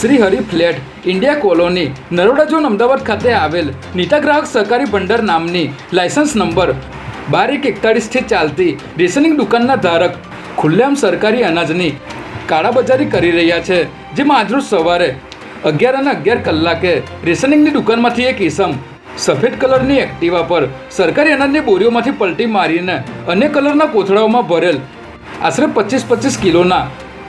Shri Hari flat, India colony, Naroda zone, Ahmedabad ખાતે આવેલ નીતા ગ્રાહક સહકારી ભંડાર નામની લાયસન્સ નંબર બાર એક એકતાળીસથી ચાલતી રેશનિંગ દુકાનના ધારક ખુલ્લેઆમ સરકારી અનાજની કાળાબજારી કરી રહ્યા છે, જેમાં આજરોજ સવારે અગિયાર અને અગિયાર કલાકે રેશનિંગની દુકાનમાંથી એક ઈસમ સફેદ કલરની એક્ટિવા પર સરકારી અનાજની બોરીઓમાંથી પલટી મારીને અન્ય કલરના કોથળાઓમાં ભરેલ, આશરે પચીસ પચીસ કિલોના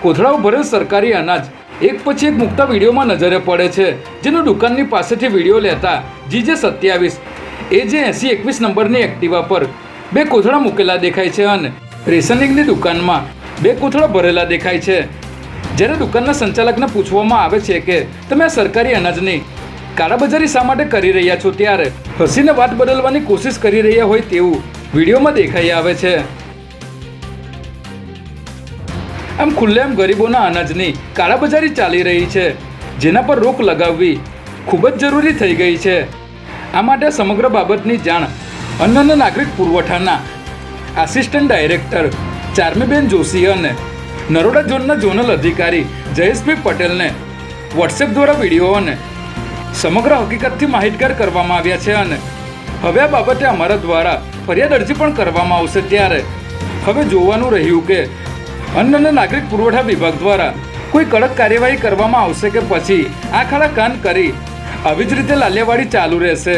કોથળાઓ ભરેલ સરકારી અનાજ એક પછી એક મુકતા વિડીયોમાં નજરે પડે છે. જેનો દુકાનની પાસેથી વીડિયો લેતા જીજે સત્યાવીસ એ જે એંસી એકવીસ નંબરની એક્ટિવા પર બે કોથળા મૂકેલા દેખાય છે અને રેશનિંગની દુકાનમાં બે કોથળા ભરેલા દેખાય છે. જ્યારે દુકાનના સંચાલકને પૂછવામાં આવે છે કે, તમે આ સરકારી અનાજની કાળાબજારી શા માટે કરી રહ્યા છો? ત્યારે હસીને વાત બદલવાની કોશિશ કરી રહ્યા હોય તેવું વિડીયોમાં દેખાઈ આવે છે. આમ ખુલ્લેઆમ ગરીબોના અનાજની કાળાબજારી ચાલી રહી છે, જેના પર રોક લગાવવી ખૂબ જ જરૂરી થઈ ગઈ છે. આ માટે સમગ્ર બાબતની જાણ અન્ન અને નાગરિક પુરવઠાના આસિસ્ટન્ટ ડાયરેક્ટર ચાર્મીબેન જોશી અને નરોડા ઝોનના ઝોનલ અધિકારી જયેશભાઈ પટેલને વોટ્સએપ દ્વારા વીડિયો અને સમગ્ર હકીકતથી માહિતગાર કરવામાં આવ્યા છે અને હવે આ બાબતે અમારા દ્વારા ફરિયાદ અરજી પણ કરવામાં આવશે ત્યારે. હવે જોવાનું રહ્યું કે અન્ન અને નાગરિક પુરવઠા વિભાગ દ્વારા કોઈ કડક કાર્યવાહી કરવામાં આવશે કે પછી? આ ખાડા કાન કરી. આવી જ રીતે લાલિયાવાડી ચાલુ રહેશે.